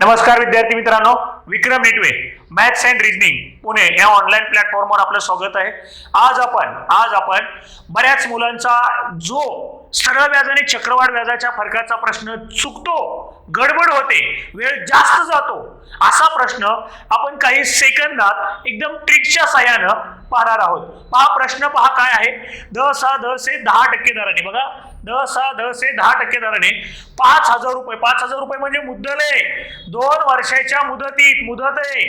नमस्कार विद्यार्थी मित्रांनो विक्रम नेटवे मॅथ्स अँड रिजनिंग पुणे या ऑनलाईन प्लॅटफॉर्मवर आपलं स्वागत आहे. आज आपण आज आपण बऱ्याच मुलांचा जो सरळ व्याज आणि चक्रवाढ व्याजाच्या फरकाचा प्रश्न चुकतो गडबड होते वेळ जास्त जातो असा प्रश्न आपण काही सेकंदात एकदम ट्रिकच्या साह्यानं पाहणार आहोत. पहा प्रश्न पहा काय आहे? द सहा द से दहा टक्के दराने. बघा द सहा द से दहा टक्के दराने पाच हजार रुपये. पाच हजार रुपये म्हणजे मुद्दल आहे दोन वर्षाच्या मुदतीत मुदत आहे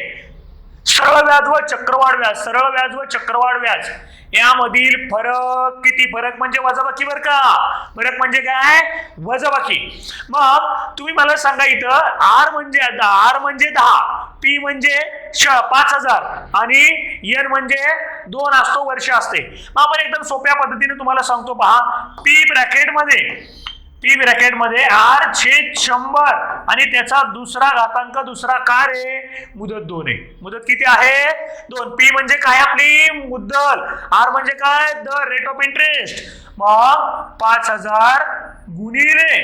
सरळ व्याज व चक्रवाढ व्याज. सरळ व्याज व चक्रवाढ व्याज. यामधील फरक किती? फरक म्हणजे वजाबाकी बर का? फरक म्हणजे काय? वजाबाकी. मग तुम्ही मला सांगा इथं आर म्हणजे आर म्हणजे दहा पी म्हणजे श पाच हजार आणि इयर म्हणजे दोन असतो वर्ष असते. मग आपण एकदम सोप्या पद्धतीने तुम्हाला सांगतो पहा. पी ब्रॅकेटमध्ये पी ब्रॅकेटमध्ये आर छेद शंभर आणि त्याचा दुसरा घातांक दुसरा काय आहे मुदत दोन आहे. मुदत किती आहे? दोन. पी म्हणजे काय आपली? मुद्दल. आर म्हणजे काय? द रेट ऑफ इंटरेस्ट मग पाच हजार गुणिले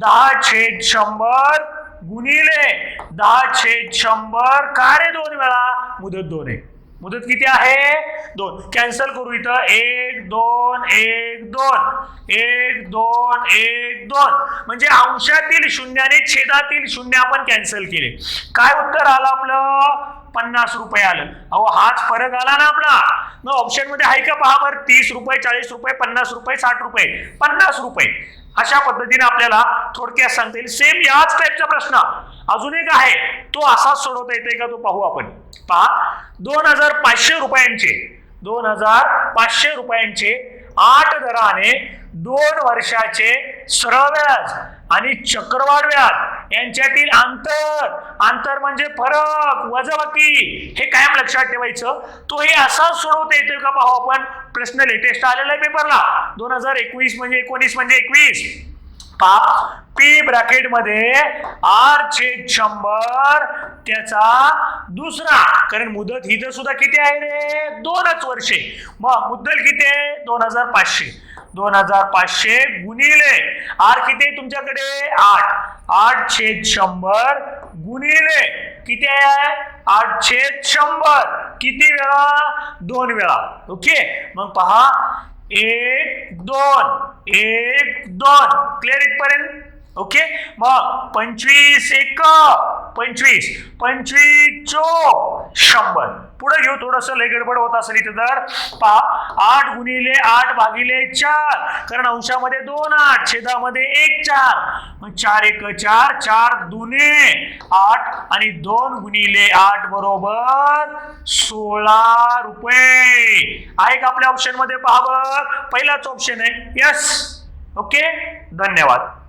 दहा छेद शंभर गुणिले दहा छेद शंभर का रे दोन वेळा? मुदत दोन आहे. मुदत किती आहे? दोन. कॅन्सल करू इथं. एक दोन एक दोन. एक दोन एक दोन. म्हणजे अंशातील शून्याने छेदातील शून्य आपण कॅन्सल केले. काय उत्तर आलं आपलं? पन्नास रुपये आलं. अहो हाच फरक आला ना आपला. मग ऑप्शनमध्ये आहे का पहा बरं. तीस रुपये चाळीस रुपये पन्नास रुपये साठ रुपये. पन्नास रुपये. अशा पद्धतीने आपल्याला थोडक्यात सांगता येईल. सेम याच टाईपचा प्रश्न. अजून एक आहे. तो असाच सोडवता येते का तो पाहू आपण. पहा. दोन हजार पाचशे रुपयांचे दोन हजार पाचशे रुपयांचे आठ दराने दोन वर्षाचे सरळ व्याज आणि चक्रवाढ व्याज यांच्यातील अंतर अंतर म्हणजे फरक वजाबाकी हे कायम लक्षात ठेवायचं. तो हे असाच सोडवता येतोय का पाहू आपण? प्रश्न लेटेस्ट आलेला आहे पेपरला दोन हजार एकवीस म्हणजे एकोणीस म्हणजे एकवीस. पी ब्रॅकेटमध्ये आर छेद शंभर त्याचा दुसरा कारण मुदत ही सुद्धा किती आहे रे? दोनच वर्षे. मग मुद्दल किती आहे? दोन हजार पाचशे. दोन हजार पाचशे गुणिले आर किती आहे तुमच्याकडे? आठ. आठ छेद शंभर गुणिले किती आहे? आठ छेद शंभर. किती वेळा? दोन वेळा. ओके? मग पहा. एक दोन. एक दोन. क्लिअर इथपर्यंत? ओके? मग पंचवीस एक पंचवीस पंचवीस चोक शंभर. पुढे घेऊ थोडस लय गडबड होत असेल इथं तर. पहा आठ गुणिले आठ भागिले चार. कारण अंशामध्ये दोन आठ छेदामध्ये एक चार. चार एक चार चार दुने आठ आणि दोन गुणिले आठ बरोबर सोळा रुपये. आहे का आपल्या ऑप्शनमध्ये? पहा बरं. पहिलाच ऑप्शन आहे. Yes okay? धन्यवाद.